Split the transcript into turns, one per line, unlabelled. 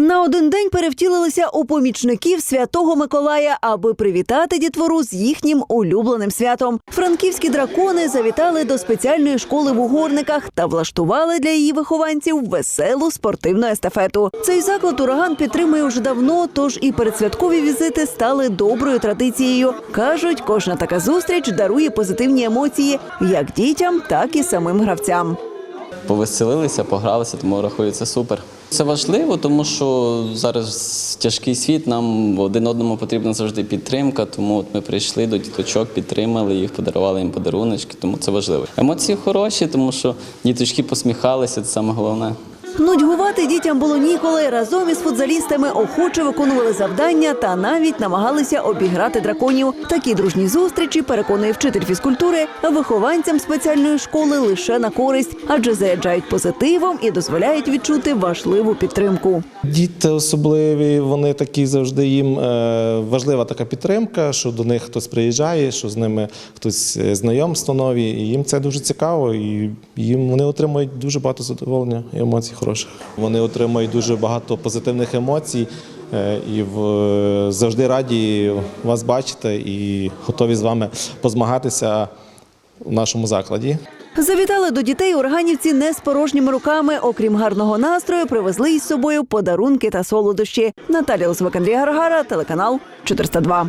На один день перевтілилися у помічників святого Миколая, аби привітати дітвору з їхнім улюбленим святом. Франківські дракони завітали до спеціальної школи в угорниках та влаштували для її вихованців веселу спортивну естафету. Цей заклад ураган підтримує вже давно, тож і передсвяткові візити стали доброю традицією. кажуть, кожна така зустріч дарує позитивні емоції як дітям, так і самим гравцям.
повеселилися, погралися, тому це супер. Це важливо, тому що зараз тяжкий світ, нам один одному потрібна завжди підтримка. Тому от ми прийшли до діточок, підтримали їх, подарували їм подаруночки, тому це важливо. Емоції хороші, тому що діточки посміхалися, це саме головне.
Нудьгувати дітям було ніколи. Разом із футзалістами охоче виконували завдання та навіть намагалися обіграти драконів. Такі дружні зустрічі переконує вчитель фізкультури вихованцям спеціальної школи лише на користь, адже заряджають позитивом і дозволяють відчути важливу підтримку.
Діти особливі, вони такі завжди їм е, важлива така підтримка, що до них хтось приїжджає, що з ними хтось е, знайомство нові. І їм це дуже цікаво, і їм вони отримують дуже багато задоволення і емоцій хороших. Вони отримують дуже багато позитивних емоцій е, і завжди раді вас бачити і готові з вами позмагатися в нашому закладі.
Завітали до дітей органівці не з порожніми руками. Окрім гарного настрою, привезли із собою подарунки та солодощі. Наталія Лосовик, Андрій Гаргара, телеканал 402.